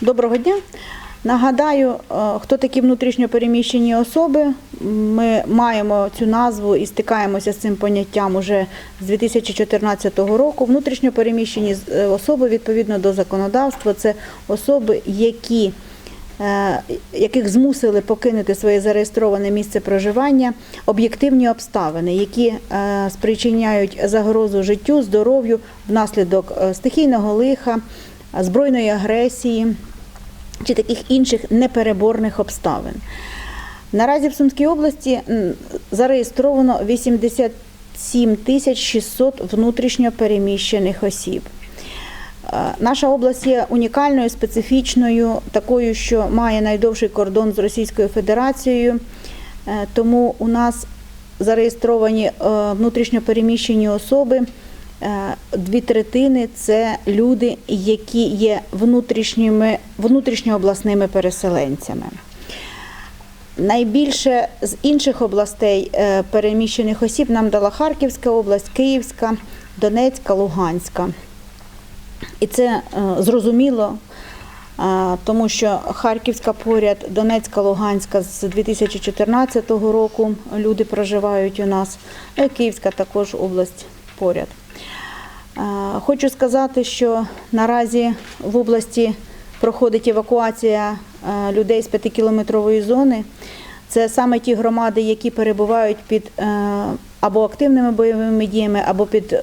Доброго дня. Нагадаю, е, хто такі внутрішньо переміщені особи. Ми маємо цю назву і стикаємося з цим поняттям уже з 2014 року. Внутрішньо переміщені е, особи відповідно до законодавства це особи, які е, яких змусили покинути своє зареєстроване місце проживання об'єктивні обставини, які спричиняють загрозу життю, здоров'ю внаслідок стихійного лиха, збройної агресії чи таких інших непереборних обставин. Наразі в Сумській області зареєстровано 87 тисяч 600 внутрішньо переміщених осіб. Е, Наша область є унікальною, специфічною, такою, що має найдовший кордон з Російською Федерацією. Е, Тому у нас зареєстровані е, внутрішньо переміщені особи. Е, Дві третини це люди, які є внутрішніми внутрішньообласними переселенцями. Найбільше з інших областей е, переміщених осіб нам дала Харківська область, Київська, Донецька, Луганська. І це е, зрозуміло, тому що Харківська поряд, Донецька, Луганська з 2014 року люди проживають у нас, Київська також область поряд. Е, Хочу сказати, що наразі в області проходить евакуація е, людей з п'ятикілометрової зони. Це саме ті громади, які перебувають під е, або активними бойовими діями, або під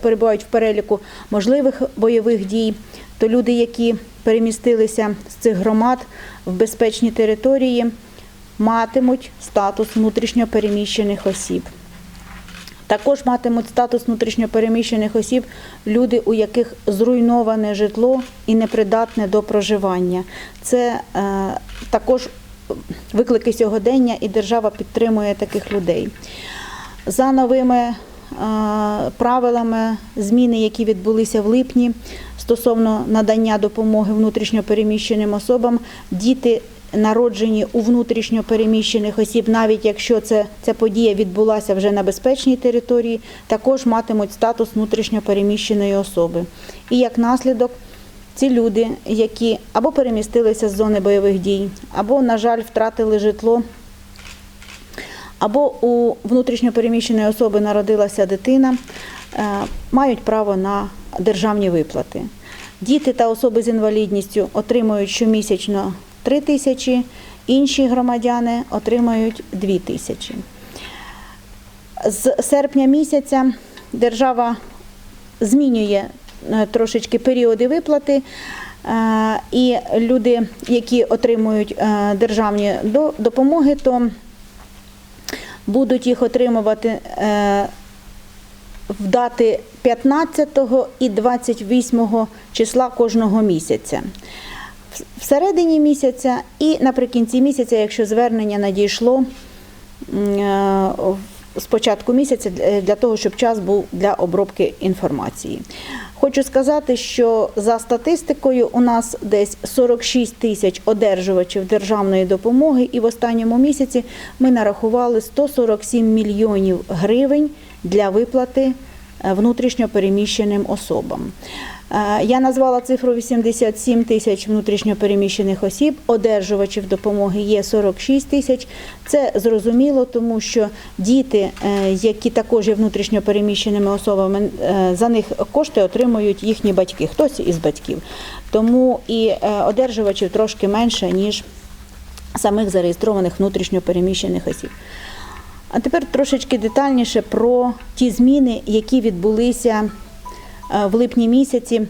перебувають в переліку можливих бойових дій. То люди, які перемістилися з цих громад в безпечні території, матимуть статус внутрішньо переміщених осіб. Також матимуть статус внутрішньопереміщених осіб люди, у яких зруйноване житло і непридатне до проживання. Це е, також виклики сьогодення, і держава підтримує таких людей. За новими е, правилами зміни, які відбулися в липні стосовно надання допомоги внутрішньопереміщеним особам, діти народжені у внутрішньо переміщених осіб, навіть якщо це, ця подія відбулася вже на безпечній території, також матимуть статус внутрішньо переміщеної особи. І як наслідок, ці люди, які або перемістилися з зони бойових дій, або, на жаль, втратили житло, або у внутрішньо переміщеної особи народилася дитина, е, мають право на державні виплати. Діти та особи з інвалідністю отримують щомісячно 3 тисячі, інші громадяни отримають 2 тисячі. З серпня місяця держава змінює е, трошечки періоди виплати. е, І люди, які отримують е, державні допомоги, то будуть їх отримувати в дати 15 і 28 числа кожного місяця. Всередині місяця і наприкінці місяця, якщо звернення надійшло е, з початку місяця для- для того, щоб час був для обробки інформації. Хочу сказати, що за статистикою у нас десь 46 тисяч одержувачів державної допомоги, і в останньому місяці ми нарахували 147 мільйонів гривень для виплати е, внутрішньо переміщеним особам. Е, Я назвала цифру 87 тисяч внутрішньо переміщених осіб, одержувачів допомоги є 46 тисяч. Це зрозуміло, тому що діти, е, які також є внутрішньо переміщеними особами, за них кошти отримують їхні батьки, хтось із батьків. Тому і одержувачів трошки менше, ніж самих зареєстрованих внутрішньо переміщених осіб. А тепер трошечки детальніше про ті зміни, які відбулися е, в липні місяці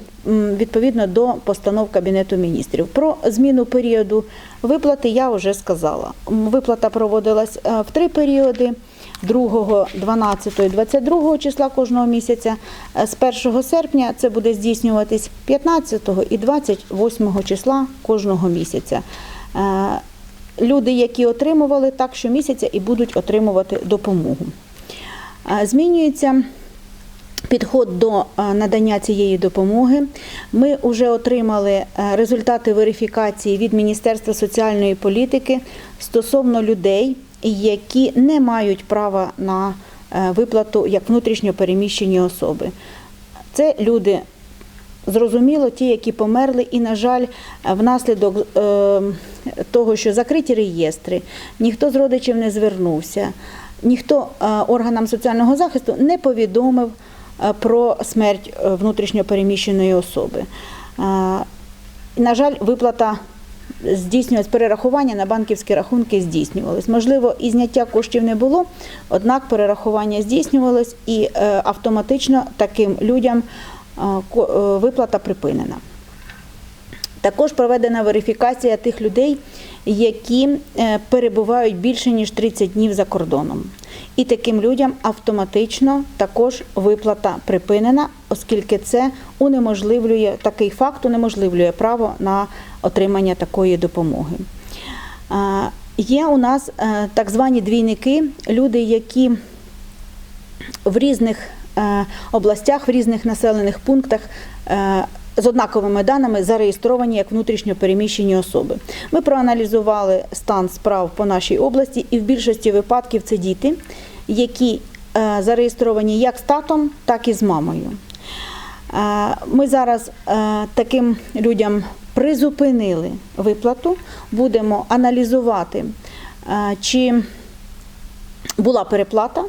відповідно до постанов Кабінету міністрів. Про зміну періоду виплати я вже сказала. Виплата проводилась е, в три періоди. 2, 12 і 22 числа кожного місяця. Е, З 1 серпня це буде здійснюватись 15 і 28 числа кожного місяця. Люди, які отримували так щомісяця і будуть отримувати допомогу. Змінюється підход до надання цієї допомоги. Ми вже отримали е, результати верифікації від Міністерства соціальної політики стосовно людей, які не мають права на е, виплату як внутрішньо переміщені особи. Це люди Зрозуміло, ті, які померли, і, на жаль, внаслідок е, того, що закриті реєстри, ніхто з родичів не звернувся, ніхто е, органам соціального захисту не повідомив е, про смерть внутрішньопереміщеної особи. На жаль, виплата здійснювалась, перерахування на банківські рахунки здійснювалось. Можливо, і зняття коштів не було, однак перерахування здійснювалось і автоматично таким людям виплата припинена. Також проведена верифікація тих людей, які е, перебувають більше ніж 30 днів за кордоном. І таким людям автоматично також виплата припинена, оскільки це унеможливлює такий факт, унеможливлює право на отримання такої допомоги. Є у нас е, так звані двійники, люди, які в різних е, областях, в різних населених пунктах е, з однаковими даними зареєстровані як внутрішньо переміщені особи. Ми проаналізували стан справ по нашій області, і в більшості випадків це діти, які е, зареєстровані як з татом, так і з мамою. Е, Ми зараз е, таким людям призупинили виплату, будемо аналізувати, е, чи була переплата.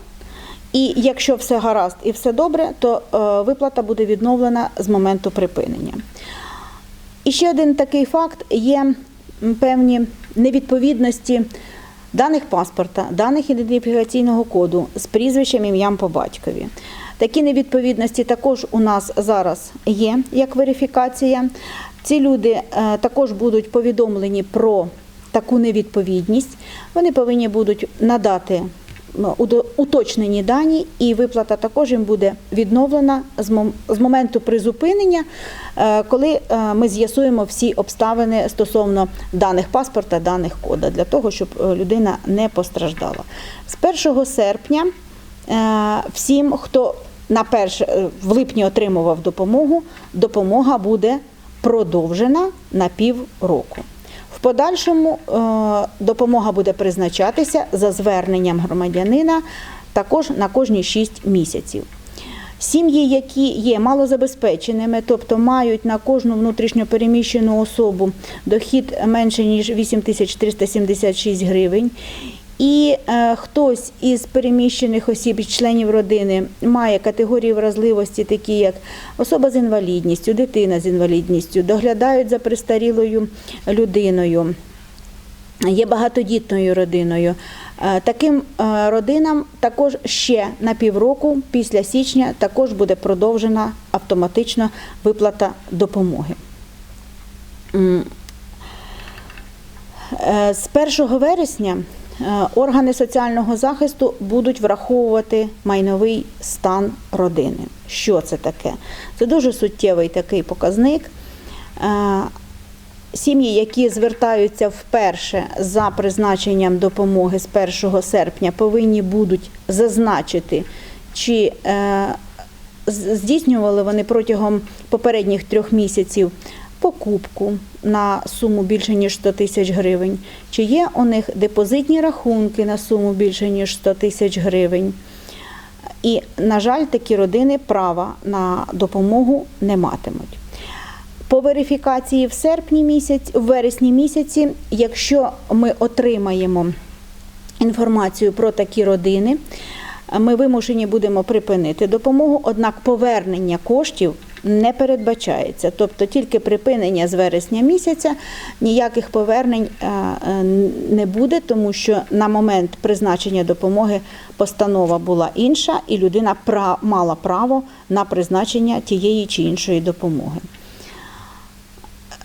І якщо все гаразд і все добре, то е, виплата буде відновлена з моменту припинення. І ще один такий факт: є певні невідповідності даних паспорта, даних ідентифікаційного коду з прізвищем ім'ям по батькові. Такі невідповідності також у нас зараз є як верифікація. Ці люди е, також будуть повідомлені про таку невідповідність. Вони повинні будуть надати уточнені дані, і виплата також їм буде відновлена з мом- з моменту призупинення, е, коли е, ми з'ясуємо всі обставини стосовно даних паспорта, даних кода, для того, щоб е, людина не постраждала. З 1 серпня всім, хто на перше, в липні отримував допомогу, допомога буде продовжена на півроку. В подальшому е, допомога буде призначатися за зверненням громадянина також на кожні 6 місяців. Сім'ї, які є малозабезпеченими, тобто мають на кожну внутрішньо переміщену особу дохід менше ніж 8376 гривень. І е, хтось із переміщених осіб, членів родини, має категорії вразливості, такі як особа з інвалідністю, дитина з інвалідністю, доглядають за престарілою людиною, є багатодітною родиною. Е, Таким е, родинам також ще на півроку після січня також буде продовжена автоматично виплата допомоги. Е, З 1 вересня органи соціального захисту будуть враховувати майновий стан родини. Що це таке? Це дуже суттєвий такий показник. Е, Сім'ї, які звертаються вперше за призначенням допомоги з 1 серпня, повинні будуть зазначити, чи е, здійснювали вони протягом попередніх трьох місяців покупку на суму більше ніж 100 тисяч гривень, чи є у них депозитні рахунки на суму більше ніж 100 тисяч гривень. І, на жаль, такі родини права на допомогу не матимуть. По верифікації в серпні місяць, в вересні місяці, якщо ми отримаємо інформацію про такі родини, ми вимушені будемо припинити допомогу, однак повернення коштів не передбачається. Тобто тільки припинення з вересня місяця ніяких повернень е, е, не буде, тому що на момент призначення допомоги постанова була інша, і людина мала право на призначення тієї чи іншої допомоги.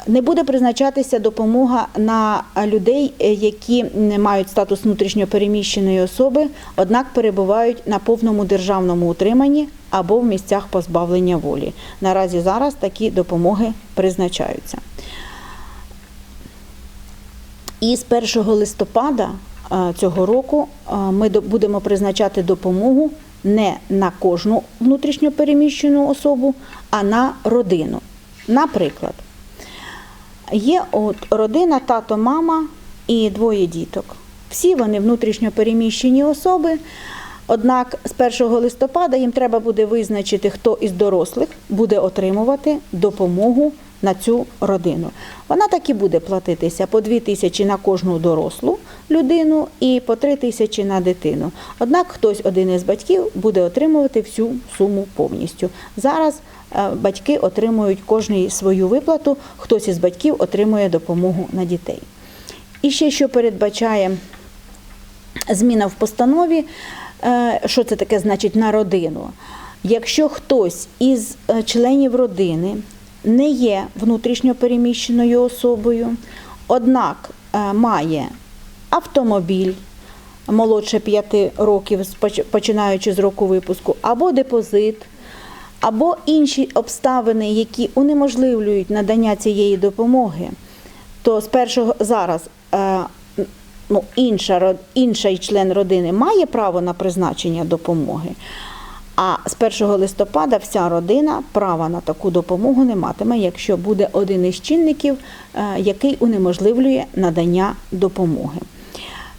Не буде призначатися допомога на людей, е, які не мають статус внутрішньопереміщеної особи, однак перебувають на повному державному утриманні або в місцях позбавлення волі. Наразі зараз такі допомоги призначаються. І з 1 листопада е, цього року е, ми будемо призначати допомогу не на кожну внутрішньопереміщену особу, а на родину. Наприклад, Є от родина, тато, мама і двоє діток. Всі вони внутрішньо переміщені особи. Однак з 1 листопада їм треба буде визначити, хто із дорослих буде отримувати допомогу на цю родину. Вона так і буде платитися по 2 тисячі на кожну дорослу людину і по 3 тисячі на дитину. Однак хтось один із батьків буде отримувати всю суму повністю. Зараз е, батьки отримують кожний свою виплату, хтось із батьків отримує допомогу на дітей. І ще що передбачає зміна в постанові, що це таке значить на родину. Якщо хтось із е, членів родини не є внутрішньо переміщеною особою, однак е, має автомобіль молодше 5 років, починаючи з року випуску, або депозит, або інші обставини, які унеможливлюють надання цієї допомоги, то з першого зараз е, ну, інша, інший член родини має право на призначення допомоги. А з 1 листопада вся родина права на таку допомогу не матиме, якщо буде один із чинників, е, який унеможливлює надання допомоги.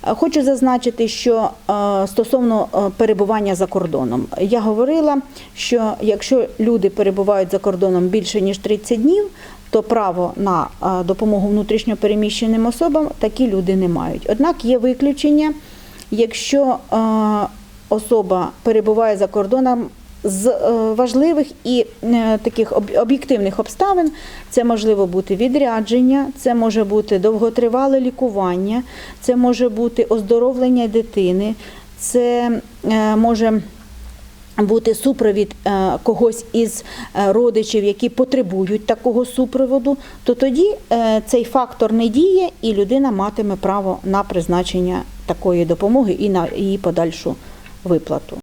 Е, Хочу зазначити, що е, стосовно перебування за кордоном, я говорила, що якщо люди перебувають за кордоном більше ніж 30 днів, то право на е, допомогу внутрішньо переміщеним особам такі люди не мають. Однак є виключення, якщо е, особа перебуває за кордоном з е, важливих і таких об'єктивних обставин, це можливо бути відрядження, це може бути довготривале лікування, це може бути оздоровлення дитини, це може бути супровід е, когось із е, родичів, які потребують такого супроводу, то тоді е, цей фактор не діє, і людина матиме право на призначення такої допомоги і на її подальшу виплату.